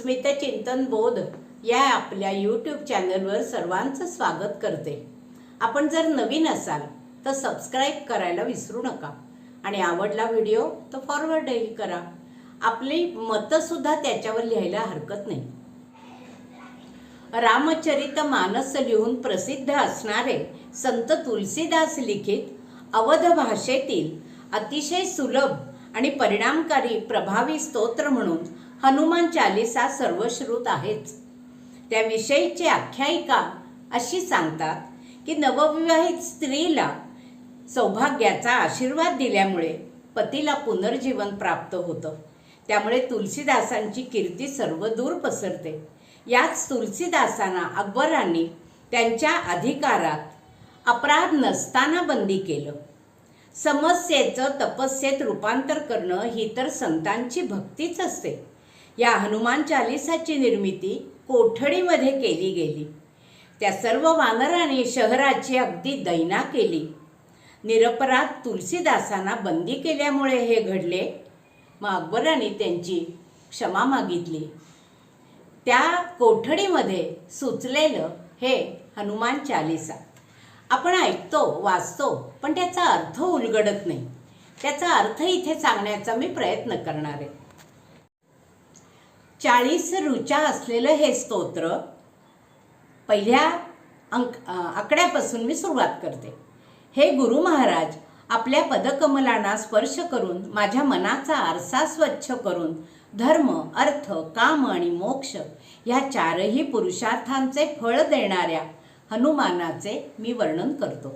स्मितचिंतन बोध या आपल्या यूट्यूब चॅनलवर सर्वांचं स्वागत करते. आपण जर नवीन असाल तर सबस्क्राईब करायला विसरू नका आणि आवडला व्हिडिओ तर फॉरवर्डही करा. आपली मतंसुद्धा त्याच्यावर लिहायला हरकत नाही. रामचरित मानस लिहून प्रसिद्ध असणारे संत तुलसीदास लिखित अवध भाषेतील अतिशय सुलभ आणि परिणामकारी प्रभावी स्तोत्र म्हणून हनुमान चालिसा सर्वश्रुत आहेच त्याविषयीची आख्यायिका अशी सांगतात की नवविवाहित स्त्रीला सौभाग्याचा आशीर्वाद दिल्यामुळे पतीला पुनर्जीवन प्राप्त होतं. त्यामुळे तुलसीदासांची कीर्ती सर्वदूर पसरते. याच तुलसीदासांना अकबरांनी त्यांच्या अधिकारात अपराध नसताना बंदी केलं. समस्येचं तपस्येत रूपांतर करणं ही तर संतांची भक्तीच असते. या हनुमान चालिसाची निर्मिती कोठडीमध्ये केली गेली. त्या सर्व वानरांनी शहराची अगदी दैना केली. निरपराध तुलसीदासांना बंदी केल्यामुळे हे घडले. मग अकबराने त्यांची क्षमा मागितली. त्या कोठडीमध्ये सुचलेलं हे हनुमान चालिसा. आपण ऐकतो वाचतो पण त्याचा अर्थ उलगडत नाही. त्याचा अर्थ इथे सांगण्याचा मी प्रयत्न करणार आहे. चाळीस ऋचा असलेलं हे स्तोत्र पहिल्या अंक आकड्यापासून मी सुरुवात करते. हे गुरु महाराज आपल्या पदकमलांना स्पर्श करून माझ्या मनाचा आरसा स्वच्छ करून धर्म अर्थ काम आणि मोक्ष ह्या चारही पुरुषार्थांचे फळ देणाऱ्या हनुमानाचे मी वर्णन करतो.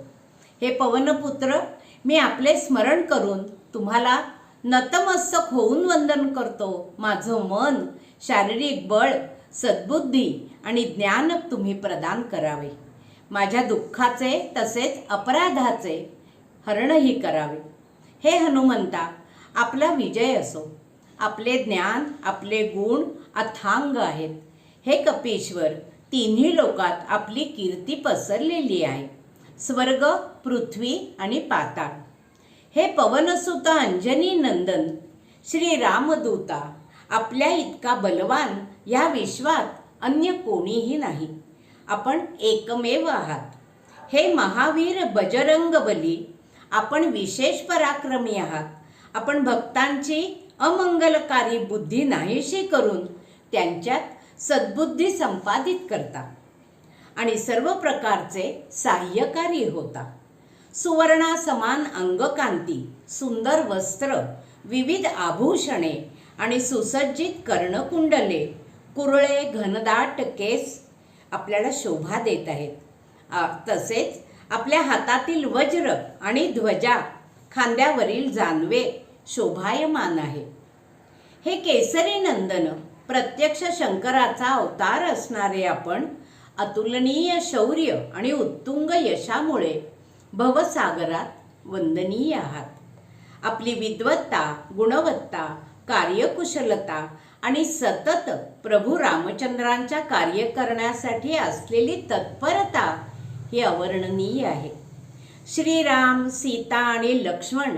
हे पवनपुत्र मी आपले स्मरण करून तुम्हाला नतमस्तक होऊन वंदन करतो. माझं मन शारीरिक बळ सद्बुद्धी आणि ज्ञान तुम्ही प्रदान करावे. माझ्या दुःखाचे तसेच अपराधाचे हरणही करावे. हे हनुमंता आपला विजय असो. आपले ज्ञान आपले गुण अथांग आहेत. हे कपीश्वर तिन्ही लोकात आपली कीर्ती पसरलेली आहे. स्वर्ग पृथ्वी आणि पाताळ. हे पवनसुत अंजनी नंदन श्री रामदूता आपल्या इतका बलवान या विश्वात अन्य कोणीही नाही. आपण एकमेव आहात. हे महावीर बजरंग बली आपण विशेष पराक्रमी आहात. आपण भक्तांची अमंगलकारी बुद्धी नाहीशी करून त्यांच्यात सद्बुद्धी संपादित करता आणि सर्व प्रकारचे सहाय्यकारी होता. सुवर्णा समान अंगकांती सुंदर वस्त्र विविध आभूषणे आणि सुसज्जित कर्णकुंडले कुरळे घनदाट केस आपल्याला शोभा देत आहेत. तसेच आपल्या हातातील वज्र आणि ध्वजा खांद्यावरील जानवे शोभायमान आहे. हे केसरी नंदन प्रत्यक्ष शंकराचा अवतार असणारे आपण अतुलनीय शौर्य आणि उत्तुंग यशामुळे भवसागरात वंदनीय आहात. आपली विद्वत्ता गुणवत्ता कार्यकुशलता आणि सतत प्रभू रामचंद्रांच्या कार्य करण्यासाठी असलेली तत्परता ही अवर्णनीय आहे. श्रीराम सीता आणि लक्ष्मण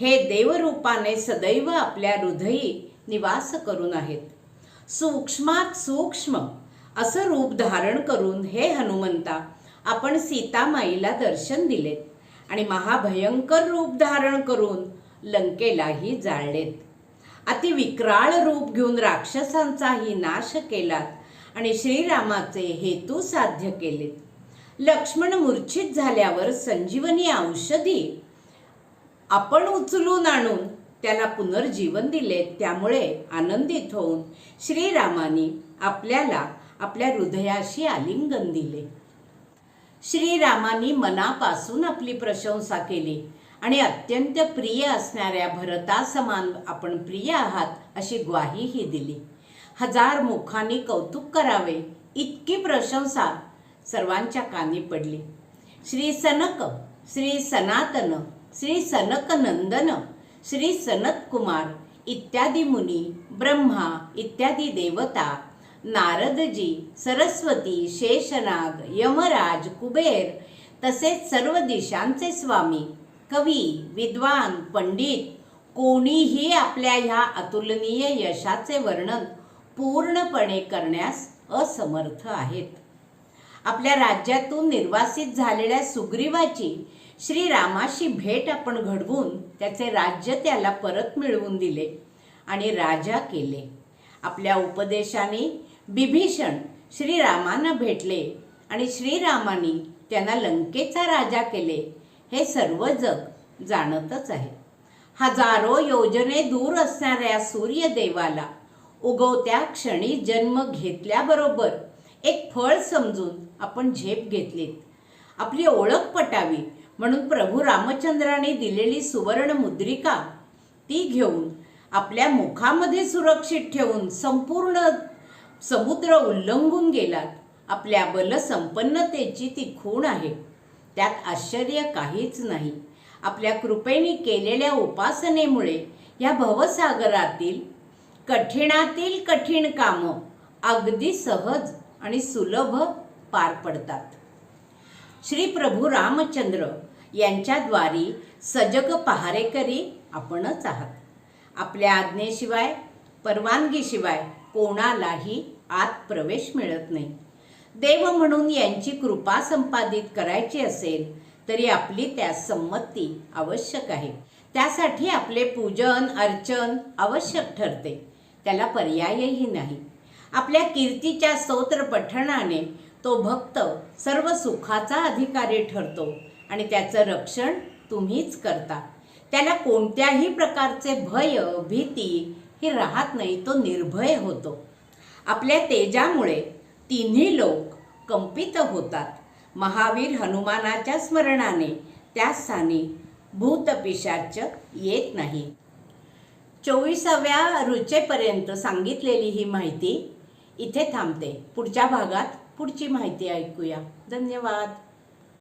हे देवरूपाने सदैव आपल्या हृदयी निवास करून आहेत. सूक्ष्मात सूक्ष्म असं रूप धारण करून हे हनुमंता आपण सीतामाईला दर्शन दिलेत आणि महाभयंकर रूप धारण करून लंकेलाही जाळलेत. अतिविक्राळ रूप घेऊन राक्षसांचाही नाश केलात आणि श्रीरामाचे हेतू साध्य केलेत. लक्ष्मण मूर्छित झाल्यावर संजीवनी औषधी आपण उचलून आणून त्याला पुनर्जीवन दिले त्यामुळे आनंदित होऊन श्रीरामाने आपल्याला आपल्या हृदयाशी आलिंगन दिले. श्रीरामानी मनापासून आपली प्रशंसा केली. आणि अत्यंत प्रिय असणाऱ्या भरतासमान आपण प्रिय आहात अशी ग्वाहीही दिली. हजार मुखांनी कौतुक करावे इतकी प्रशंसा सर्वांच्या कानी पडली. श्री सनक श्री सनातन श्री सनक नंदन श्री सनत कुमार इत्यादी मुनी ब्रह्मा इत्यादी देवता नारदजी सरस्वती शेषनाग यमराज कुबेर तसेच सर्व दिशांचे स्वामी कवी विद्वान पंडित कोणीही आपल्या ह्या अतुलनीय यशाचे वर्णन पूर्णपणे करण्यास असमर्थ आहेत. आपल्या राज्यातून निर्वासित झालेल्या सुग्रीवाची श्रीरामाशी भेट आपण घडवून त्याचे राज्य त्याला परत मिळवून दिले आणि राजा केले. आपल्या उपदेशाने बिभीषण श्रीरामांना भेटले आणि श्रीरामानी त्यांना लंकेचा राजा केले. हे सर्व जग जाणतच आहे. हजारो योजने दूर असणाऱ्या सूर्यदेवाला उगवत्या क्षणी जन्म घेतल्याबरोबर एक फळ समजून आपण झेप घेतलीत. आपली ओळख पटावी म्हणून प्रभू रामचंद्राने दिलेली सुवर्ण मुद्रिका ती घेऊन आपल्या मुखामध्ये सुरक्षित ठेवून संपूर्ण समुद्र उल्लंघून गेलात. आपल्या बलसंपन्नतेची ती खूण आहे. त्यात आश्चर्य काहीच नाही. आपल्या कृपेने केलेल्या उपासनेमुळे या भवसागरातील कठीणातील कठीण कामं अगदी सहज आणि सुलभ पार पडतात. श्री प्रभू रामचंद्र यांच्याद्वारी सजग पहारेकरी आपणच आहात. आपल्या आज्ञेशिवाय परवानगीशिवाय कोणालाही आत प्रवेश मिळत नाही. देव म्हणून यांची कृपा संपादित करायची असेल तरी आपली त्यास संमती आवश्यक आहे. त्यासाठी आपले पूजन अर्चन आवश्यक ठरते. त्याला पर्यायही नाही. आपल्या कीर्तीच्या स्तोत्र पठणाने तो भक्त सर्व सुखाचा अधिकारी ठरतो आणि त्याचं रक्षण तुम्हीच करता. त्याला कोणत्याही प्रकारचे भय भीती ही राहत नाही तो निर्भय होतो. आपल्या तेजामुळे तिन्ही लोक कंपित होतात. महावीर हनुमानाच्या स्मरणाने त्या स्थानी भूतपिशाच येत नाही. चोवीसाव्या रुचेपर्यंत सांगितलेली ही माहिती इथे थांबते. पुढच्या भागात पुढची माहिती ऐकूया. धन्यवाद.